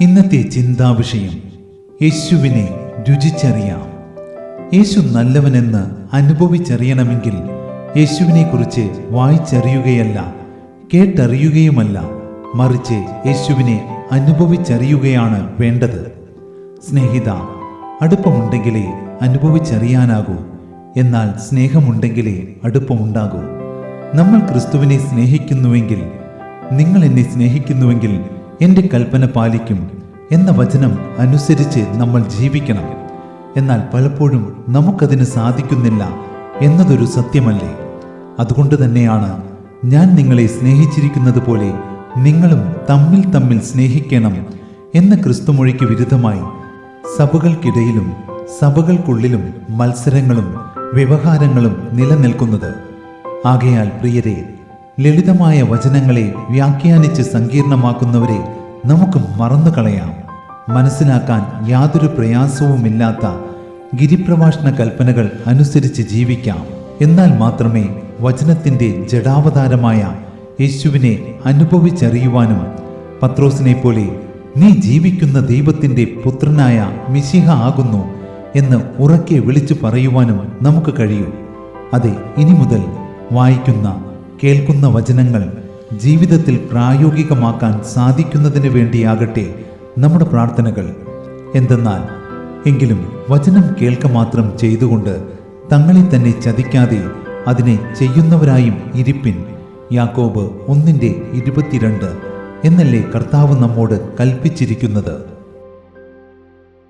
ഇന്നത്തെ ചിന്താവിഷയം യേശുവിനെ രുചിച്ചറിയാം. യേശു നല്ലവനെന്ന് അനുഭവിച്ചറിയണമെങ്കിൽ യേശുവിനെക്കുറിച്ച് വായിച്ചറിയുകയല്ല കേട്ടറിയുകയുമല്ല മറിച്ച് യേശുവിനെ അനുഭവിച്ചറിയുകയാണ് വേണ്ടത്. സ്നേഹിത അടുപ്പമുണ്ടെങ്കിലേ അനുഭവിച്ചറിയാനാകൂ. എന്നാൽ സ്നേഹമുണ്ടെങ്കിലേ അടുപ്പമുണ്ടാകൂ. നമ്മൾ ക്രിസ്തുവിനെ സ്നേഹിക്കുന്നുവെങ്കിൽ നിങ്ങൾ എന്നെ സ്നേഹിക്കുന്നുവെങ്കിൽ എന്റെ കൽപ്പന പാലിക്കും എന്ന വചനം അനുസരിച്ച് നമ്മൾ ജീവിക്കണം. എന്നാൽ പലപ്പോഴും നമുക്കതിന് സാധിക്കുന്നില്ല എന്നതൊരു സത്യമല്ലേ? അതുകൊണ്ട് തന്നെയാണ് ഞാൻ നിങ്ങളെ സ്നേഹിച്ചിരിക്കുന്നത് പോലെ നിങ്ങളും തമ്മിൽ തമ്മിൽ സ്നേഹിക്കണം എന്ന ക്രിസ്തുമൊഴിക്ക് വിരുദ്ധമായി സഭകൾക്കിടയിലും സഭകൾക്കുള്ളിലും മത്സരങ്ങളും വ്യവഹാരങ്ങളും നിലനിൽക്കുന്നത്. ആകയാൽ പ്രിയരെ ലളിതമായ വചനങ്ങളെ വ്യാഖ്യാനിച്ച് സങ്കീർണമാക്കുന്നവരെ നമുക്ക് മറന്നു കളയാം മനസ്സിലാക്കാൻ യാതൊരു പ്രയാസവുമില്ലാത്ത ഗിരിപ്രഭാഷണ കൽപ്പനകൾ അനുസരിച്ച് ജീവിക്കാം. എന്നാൽ മാത്രമേ വചനത്തിന്റെ ജഡാവതാരമായ യേശുവിനെ അനുഭവിച്ചറിയുവാനും പത്രോസിനെ പോലെ നീ ജീവിക്കുന്ന ദൈവത്തിന്റെ പുത്രനായ മിശിഹ ആകുന്നു എന്ന് ഉറക്കെ വിളിച്ചു പറയുവാനും നമുക്ക് കഴിയൂ. അതെ ഇനി മുതൽ വായിക്കുന്ന കേൾക്കുന്ന വചനങ്ങൾ ജീവിതത്തിൽ പ്രായോഗികമാക്കാൻ സാധിക്കുന്നതിന് വേണ്ടിയാകട്ടെ നമ്മുടെ പ്രാർത്ഥനകൾ. എന്തെന്നാൽ എങ്കിലും വചനം കേൾക്ക മാത്രം ചെയ്തുകൊണ്ട് തങ്ങളെ തന്നെ ചതിക്കാതെ അതിനെ ചെയ്യുന്നവരായും ഇരിപ്പിൻ. യാക്കോബ് ഒന്നിന്റെ ഇരുപത്തിരണ്ട് എന്നല്ലേ കർത്താവ് നമ്മോട് കൽപ്പിച്ചിരിക്കുന്നത്?